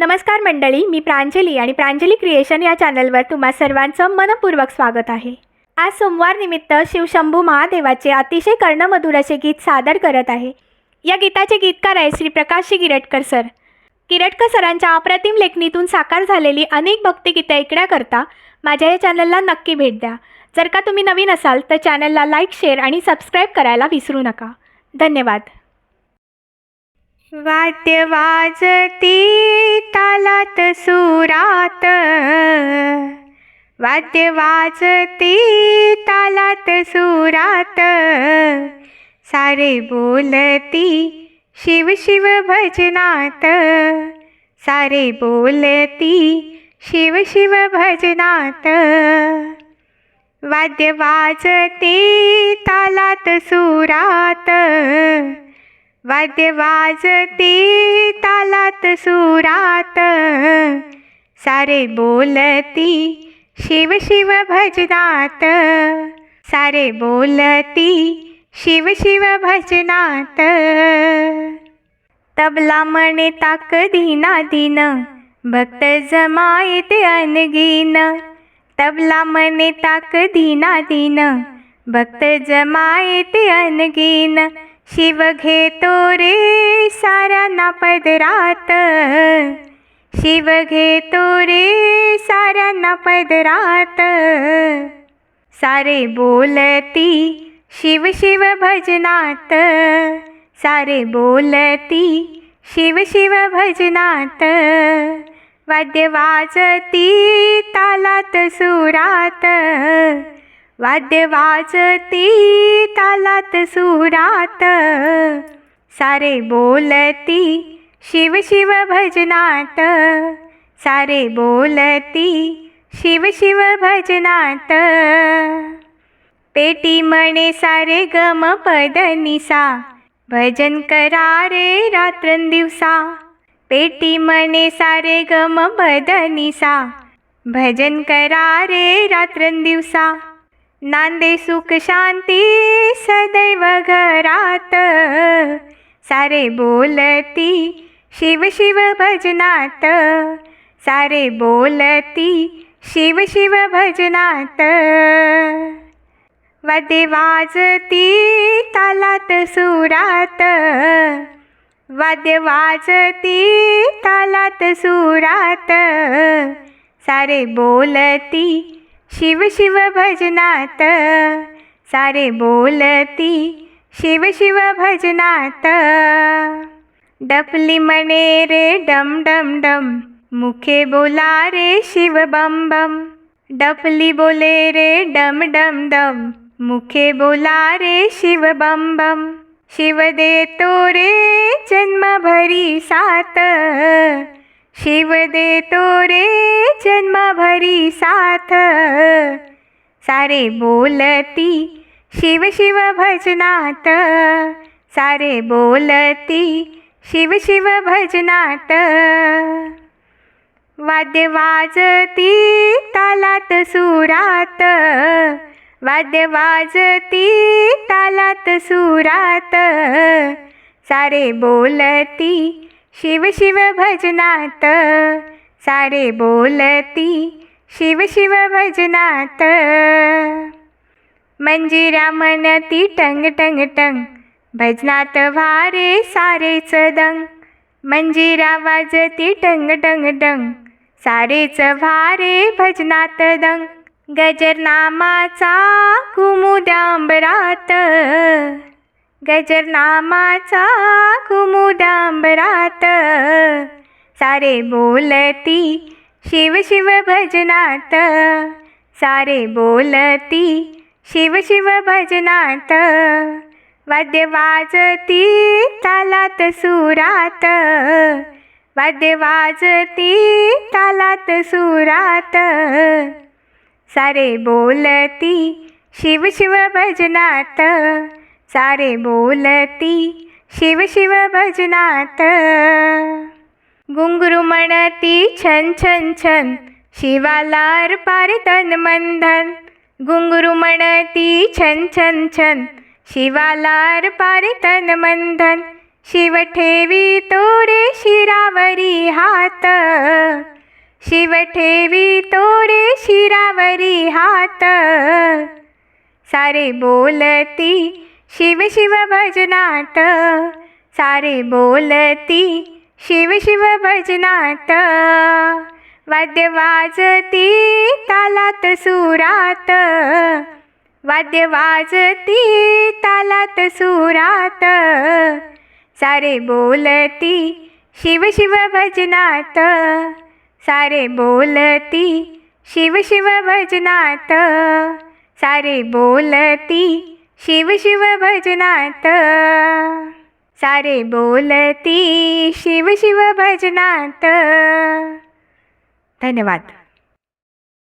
नमस्कार मंडळी मी प्रांजली आणि प्रांजली क्रिएशन या चॅनलवर तुम्हा सर्वांचं मनपूर्वक स्वागत आहे. आज सोमवार निमित्त शिवशंभू महादेवाचे अतिशय कर्णमधुर असे गीत सादर करत आहे. या गीताचे गीतकार आहे श्री प्रकाशजी गिरटकर सर. गिरटकर सरांच्या अप्रतिम लेखणीतून साकार झालेली अनेक भक्तिगीतं ऐकण्याकरता माझ्या या चॅनलला नक्की भेट द्या. जर का तुम्ही नवीन असाल तर चॅनलला लाईक शेअर आणि सबस्क्राईब करायला विसरू नका. धन्यवाद. वाद्य वाजती तालात सुरात. वाद्य वाजती तालात सुरात. सारे बोलती शिव शिव भजनात. सारे बोलती शिव शिव भजनात. वाद्य वाजते तालात सुरात. वाद्य वाजते तालात सुरात. सारे बोलती शिव शिव भजनात. सारे बोलती शिव शिव भजनात. तबला म्हणे ताक धीना धीन भक्त जमायत अनगीन. तबला म्हणे ताक धीना धीन भक्त जमायत अनगीन. शिव घेतो रे साऱ्यांना पदरात. शिव घेतो रे साऱ्यांना पदरात. सारे बोलती शिव शिव भजनात. सारे बोलती शिव शिव भजनात. वाद्य वाजती तालात सुरात. वाद्य वाजती तालात सुरात. सारे बोलती शिव शिव भजनात. सारे बोलती शिव शिव भजनात. पेटी म्हणे सारे गम पद निसा. भजन करा रे रात्रंदिवसा पेटी म्हणे सारे गम पद निसा. भजन करा रे रात्रंदिवसा नांदे सुख शांती सदैव घरात. सारे बोलती शिव शिव भजनात. सारे बोलती शिव शिव भजनात. वदे वाजती तालात सुरात. वाद्य वाजती तालात सुरात. सारे बोलती शिव शिव भजनात. सारे बोलती शिव शिव भजनात. डपली मने रे डम डम डम मुखे बोला रे शिव बम बम. डपली बोले रे डम डम डम मुखे बोला रे शिव बम बम. शिव देतो रे जन्मभरी सात शिव देतो रे जन्मभरी साथ। सारे बोलती शिव शिव भजनात। सारे बोलती शिव शिव भजनात। वाद्य वाजती तालात सुरात। वाद्य वाजती तालात सुरात। सारे बोलती शिव शिव भजनात। सारे बोलती शिव शिव भजनात. मंजिरा म्हणती टंग टंग टंग भजनात भारे सारेच दंग. म्हणजे मंजिरा वाजती टंग टंग टंग सारेच भारे भजनात दंग. गजर नामाचा कुमुदांबरात. गजर नामाचा कुमुदांबरात. सारे बोलती शिव शिव भजनात. सारे बोलती शिव शिव भजनात. वाद्य वाजती तालात सुरात. वाद्य वाजती तालात सुरात. सारे बोलती शिव शिव भजनात. सारे बोलती शिव शिव भजनात. घुंगरू म्हणती छन छन छन शिवाला अर्पार तन मंधन. घुंगरू म्हणती छन छन छन शिवाला अर्पार तन मंधन. शिव ठेवी तोरे शिरावरी हात. शिव ठेवी तोरे शिरावरी हात. सारे बोलती शिव शिव भजनात. सारे बोलती शिव शिव भजनात. वाद्य वाजती तालात सुरात. वाद्य वाजती तालात सुरात. सारे बोलती शिव शिव भजनात. सारे बोलती शिव शिव भजनात. सारे बोलती शिव शिव भजनात. सारे बोलती शिव शिव भजनात. धन्यवाद.